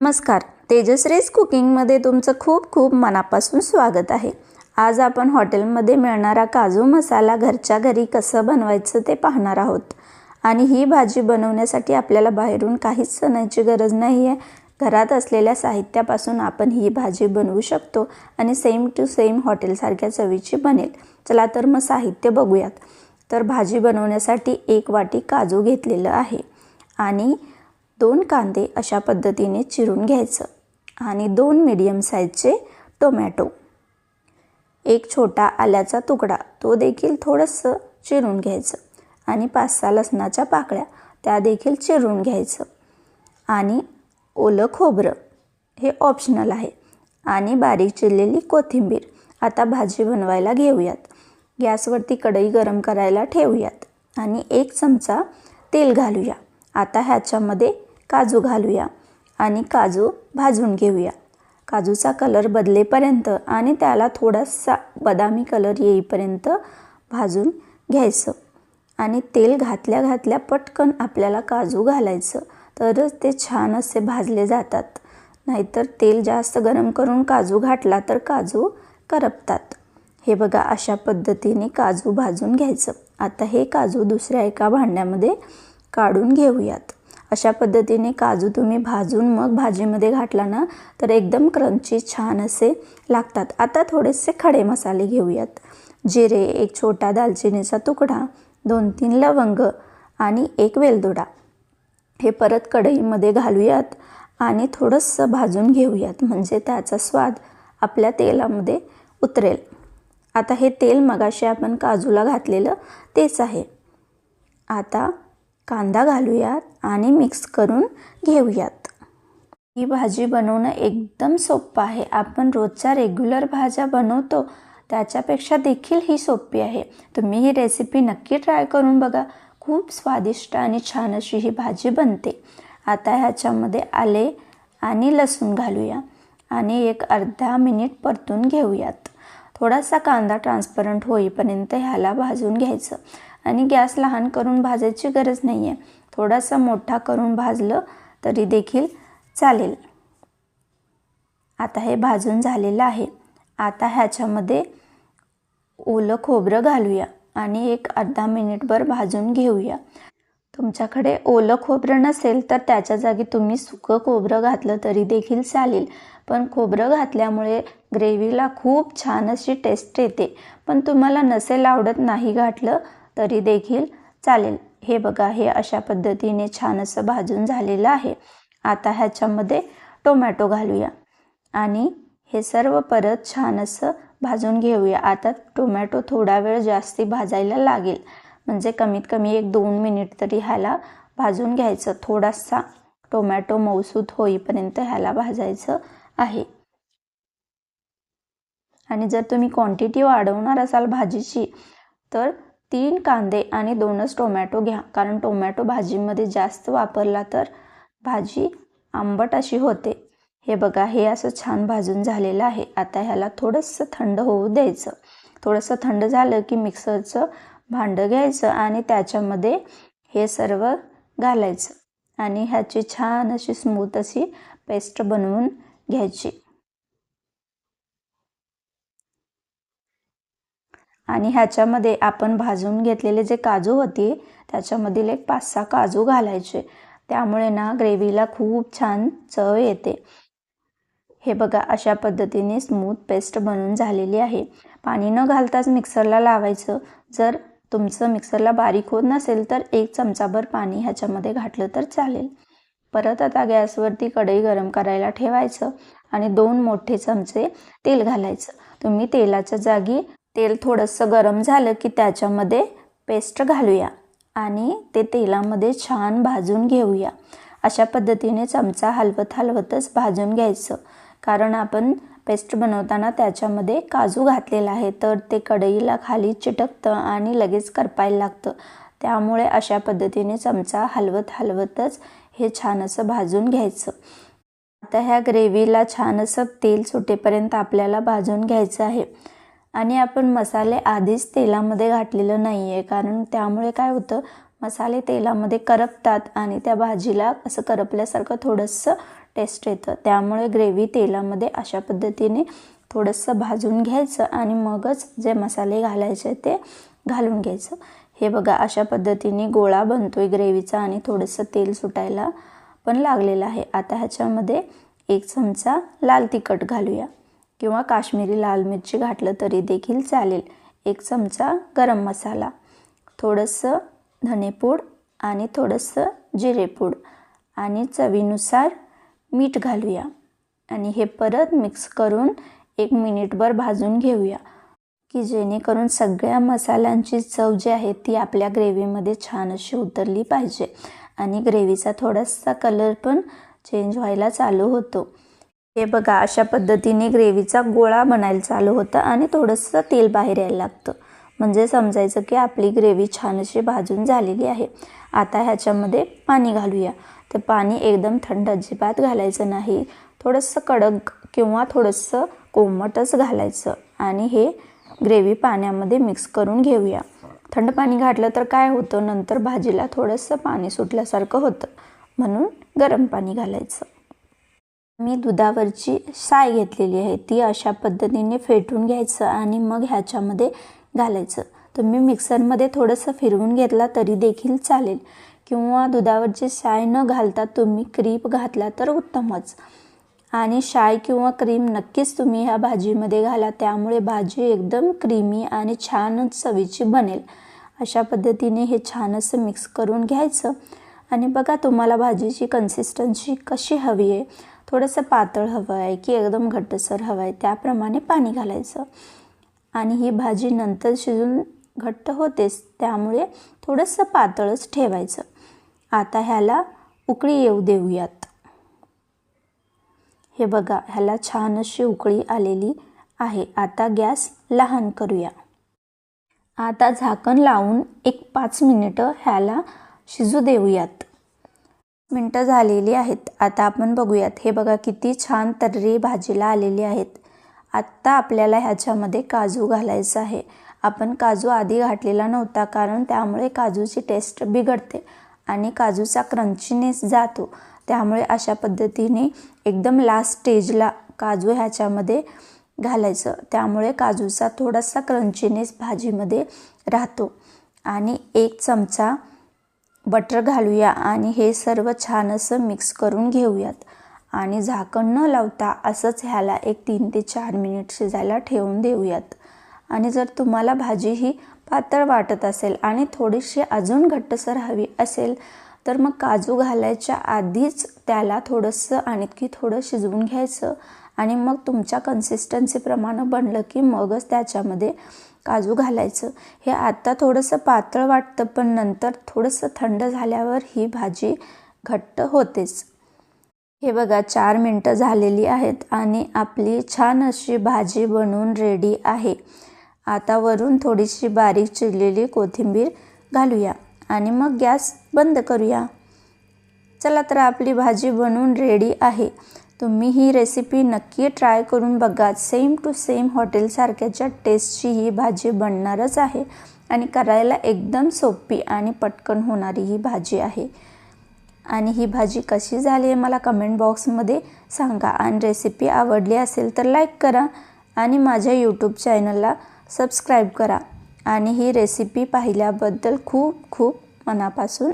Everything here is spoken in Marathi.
नमस्कार तेजश्रीज कुकिंगमध्ये तुमचं खूप खूप मनापासून स्वागत आहे. आज आपण हॉटेलमध्ये मिळणारा काजू मसाला घरच्या घरी कसं बनवायचं ते पाहणार आहोत. आणि ही भाजी बनवण्यासाठी आपल्याला बाहेरून काहीच सणायची गरज नाही आहे घरात असलेल्या साहित्यापासून आपण ही भाजी बनवू शकतो आणि सेम टू सेम हॉटेलसारख्या चवीची बनेल. चला तर मग साहित्य बघूयात. तर भाजी बनवण्यासाठी एक वाटी काजू घेतलेलं आहे. आणि दोन कांदे अशा पद्धतीने चिरून घ्यायचं आणि दोन मीडियम साईजचे टोमॅटो एक छोटा आल्याचा तुकडा तो देखील थोडंसं चिरून घ्यायचं आणि पाच सहा लसणाच्या पाकळ्या त्या देखील चिरून घ्यायचं. आणि ओलं खोबरं हे ऑप्शनल आहे. आणि बारीक चिरलेली कोथिंबीर आता भाजी बनवायला घेऊयात. गॅसवरती कढई गरम करायला ठेवूयात आणि एक चमचा तेल घालूया. आता ह्याच्यामध्ये काजू घालूया आणि काजू भाजून घेऊया. काजूचा कलर बदलेपर्यंत आणि त्याला थोडासा बदामी कलर येईपर्यंत भाजून घ्यायचं. आणि तेल घातल्या घातल्या पटकन आपल्याला काजू घालायचं. तरच ते छान असे भाजले जातात. नाहीतर तेल जास्त गरम करून काजू घातला तर काजू करपतात. हे बघा अशा पद्धतीने काजू भाजून घ्यायचं. आता हे काजू दुसऱ्या एका भांड्यामध्ये काढून घेऊयात. अशा पद्धतीने काजू तुम्ही भाजून मग भाजीमध्ये घातला ना तर एकदम क्रंची छान असे लागतात. आता थोडेसे खडे मसाले घेऊयात. जिरे एक छोटा दालचिनीचा तुकडा दोन तीन लवंग आणि एक वेलदोडा. हे परत कढईमध्ये घालूयात आणि थोडंसं भाजून घेऊयात म्हणजे त्याचा स्वाद आपल्या तेलामध्ये उतरेल. आता हे तेल मगाशी आपण काजूला घातलेलं तेच आहे. आता कांदा घालूयात. आणि मिक्स करून घेऊयात. ही भाजी बनवणं एकदम सोपं आहे. आपण रोजच्या रेग्युलर भाज्या बनवतो त्याच्यापेक्षा देखील ही सोपी आहे. तुम्ही ही रेसिपी नक्की ट्राय करून बघा. खूप स्वादिष्ट आणि छान अशी ही भाजी बनते. आता ह्याच्यामध्ये आले आणि लसूण घालूया आणि एक अर्धा मिनिट परतून घेऊयात. थोडासा कांदा ट्रान्सपरंट होईपर्यंत ह्याला भाजून घ्यायचं. आणि गॅस लहान करून भाजायची गरज नाही आहे थोडासा मोठा करून भाजलं तरी देखील चालेल. आता हे भाजून झालेलं आहे. आता ह्याच्यामध्ये ओलं खोबरं घालूया आणि एक अर्धा मिनिटभर भाजून घेऊया. तुमच्याकडे ओलं खोबरं नसेल तर त्याच्या जागी तुम्ही सुकं खोबरं घातलं तरी देखील चालेल. पण खोबरं घातल्यामुळे ग्रेव्हीला खूप छान अशी टेस्ट येते. पण तुम्हाला नसेल आवडत नाही घातलं तरी देखील चालेल. हे बघा हे अशा पद्धतीने छान असं भाजून झालेलं आहे. आता ह्याच्यामध्ये टोमॅटो घालूया. आणि हे सर्व परत छान असं भाजून घेऊया. आता टोमॅटो थोडा वेळ जास्ती भाजायला लागेल. म्हणजे कमीत कमी एक दोन मिनिट तरी ह्याला भाजून घ्यायचं. थोडासा टोमॅटो मौसूत होईपर्यंत ह्याला भाजायचं आहे. आणि जर तुम्ही क्वांटिटी वाढवणार असाल भाजीची तर तीन कांदे आणि दोनच टोमॅटो घ्या. कारण टोमॅटो भाजीमध्ये जास्त वापरला तर भाजी आंबट अशी होते. हे बघा हे असं छान भाजून झालेलं आहे. आता ह्याला थोडंसं थंड होऊ द्यायचं. थोडंसं थंड झालं की मिक्सरचं भांडं घ्यायचं आणि त्याच्यामध्ये हे सर्व घालायचं. आणि ह्याची छान अशी स्मूथ अशी पेस्ट बनवून घ्यायची. आणि ह्याच्यामध्ये आपण भाजून घेतलेले जे काजू होते त्याच्यामधील एक पाच सहा काजू घालायचे. त्यामुळे ना ग्रेव्हीला खूप छान चव येते. हे बघा अशा पद्धतीने स्मूथ पेस्ट बनून झालेली आहे. पाणी न घालताच मिक्सरला लावायचं. जर तुमचं मिक्सरला बारीक होत नसेल तर एक चमचाभर पाणी ह्याच्यामध्ये घातलं तर चालेल. परत आता गॅसवरती कढई गरम करायला ठेवायचं आणि दोन मोठे चमचे तेल घालायचं. तुम्ही तेलाच्या जागी तेल थोडंसं गरम झालं की त्याच्यामध्ये पेस्ट घालूया आणि ते तेलामध्ये छान भाजून घेऊया. अशा पद्धतीने चमचा हलवत हलवतच भाजून घ्यायचं. कारण आपण पेस्ट बनवताना त्याच्यामध्ये काजू घातलेला आहे तर ते कढईला खाली चिटकतं आणि लगेच करपायला लागतं. त्यामुळे अशा पद्धतीने चमचा हलवत हलवतच हे छान असं भाजून घ्यायचं. आता ह्या ग्रेव्हीला छान असं तेल सुटेपर्यंत आपल्याला भाजून घ्यायचं आहे. आणि आपण मसाले आधीच तेलामध्ये घातलेलं नाही आहे कारण त्यामुळे काय होतं मसाले तेलामध्ये करपतात आणि त्या भाजीला असं करपल्यासारखं थोडंसं टेस्ट येतं. त्यामुळे ग्रेव्ही तेलामध्ये अशा पद्धतीने थोडंसं भाजून घ्यायचं आणि मगच जे मसाले घालायचे ते घालून घ्यायचं. हे बघा अशा पद्धतीने गोळा बनतो आहे ग्रेव्हीचा आणि थोडंसं तेल सुटायला पण लागलेलं आहे. आता ह्याच्यामध्ये एक चमचा लाल तिखट घालूया. किंवा काश्मीरी लाल मिरची घातलं तरी देखील चालेल. एक चमचा गरम मसाला थोडंसं धनेपूड आणि थोडंसं जिरेपूड आणि चवीनुसार मीठ घालूया. आणि हे परत मिक्स करून एक मिनिटभर भाजून घेऊया की जेणेकरून सगळ्या मसाल्यांची चव जी आहे ती आपल्या ग्रेव्हीमध्ये छान अशी उतरली पाहिजे. आणि ग्रेव्हीचा थोडासा कलर पण चेंज व्हायला चालू होतो. हे बघा अशा पद्धतीने ग्रेव्हीचा गोळा बनायला चालू होतं आणि थोडंसं तेल बाहेर यायला लागतं. म्हणजे समजायचं की आपली ग्रेव्ही छान अशी भाजून झालेली आहे. आता ह्याच्यामध्ये पाणी घालूया. तर पाणी एकदम थंड अजिबात घालायचं नाही. थोडंसं कडक किंवा थोडंसं कोमटच घालायचं आणि हे ग्रेव्ही पाण्यामध्ये मिक्स करून घेऊया. थंड पाणी घातलं तर काय होतं? नंतर भाजीला थोडंसं पाणी सुटल्यासारखं होतं. म्हणून गरम पाणी घालायचं. मी दुधावरची साय घेतलेली आहे. ती अशा पद्धतीने फेटून घ्यायचं आणि मग ह्याच्यामध्ये घालायचं. तुम्ही मिक्सरमध्ये थोडंसं फिरवून घेतला तरी देखील चालेल. किंवा दुधावरची साय न घालता तुम्ही क्रीप घातला तर उत्तमच. आणि शाय किंवा क्रीम नक्कीच तुम्ही ह्या भाजीमध्ये घाला. त्यामुळे भाजी एकदम क्रीमी आणि छानच चवीची बनेल. अशा पद्धतीने हे छान असं मिक्स करून घ्यायचं. आणि बघा तुम्हाला भाजीची कन्सिस्टन्सी कशी हवी आहे. थोडंसं पातळ हवं आहे की एकदम घट्टसर हवं आहे त्याप्रमाणे पाणी घालायचं. आणि ही भाजी नंतर शिजून घट्ट होतेच त्यामुळे थोडंसं पातळच ठेवायचं. आता ह्याला उकळी येऊ देऊयात. हे बघा ह्याला छान अशी उकळी आलेली आहे. आता गॅस लहान करूया. आता झाकण लावून एक पाच मिनिटं ह्याला शिजू देऊयात. मिनटं झालेली आहेत. आता आपण बघूयात. हे बघा किती छान तर्री भाजीला आलेली आहेत. आत्ता आपल्याला ह्याच्यामध्ये काजू घालायचं आहे. आपण काजू आधी घातलेला नव्हता कारण त्यामुळे काजूची टेस्ट बिघडते आणि काजूचा क्रंचीनेस जातो. त्यामुळे अशा पद्धतीने एकदम लास्ट स्टेजला काजू ह्याच्यामध्ये घालायचं. त्यामुळे काजूचा थोडासा क्रंचीनेस भाजीमध्ये राहतो. आणि एक चमचा बटर घालूया आणि हे सर्व छान असं मिक्स करून घेऊयात. आणि झाकण न लावता असंच ह्याला एक तीन ते चार मिनिट शिजायला ठेवून देऊयात. आणि जर तुम्हाला भाजी ही पातळ वाटत असेल आणि थोडीशी अजून घट्टसर हवी असेल तर मग काजू घालायच्या आधीच त्याला थोडंसं आणखी थोडं शिजवून घ्यायचं आणि मग तुमच्या कन्सिस्टन्सीप्रमाणे बनलं की मगच त्याच्यामध्ये काजू घालायचं. हे आत्ता थोडंसं पातळ वाटतं पण नंतर थोडंसं थंड झाल्यावर ही भाजी घट्ट होतेच. हे बघा चार मिनटं झालेली आहेत आणि आपली छान अशी भाजी बनवून रेडी आहे. आता वरून थोडीशी बारीक चिरलेली कोथिंबीर घालूया आणि मग गॅस बंद करूया. चला तर आपली भाजी बनवून रेडी आहे. तुम्ही ही रेसिपी नक्की ट्राय करून बघा. सेम टू सेम हॉटेलसारख्याच्या टेस्टची ही भाजी बनणारच आहे. आणि करायला एकदम सोपी आणि पटकन होणारी ही भाजी आहे. आणि ही भाजी कशी झाली आहे मला कमेंट बॉक्समध्ये सांगा. आणि रेसिपी आवडली असेल तर लाईक करा आणि माझ्या यूट्यूब चॅनलला सबस्क्राईब करा. आणि ही रेसिपी पाहिल्याबद्दल खूप खूप मनापासून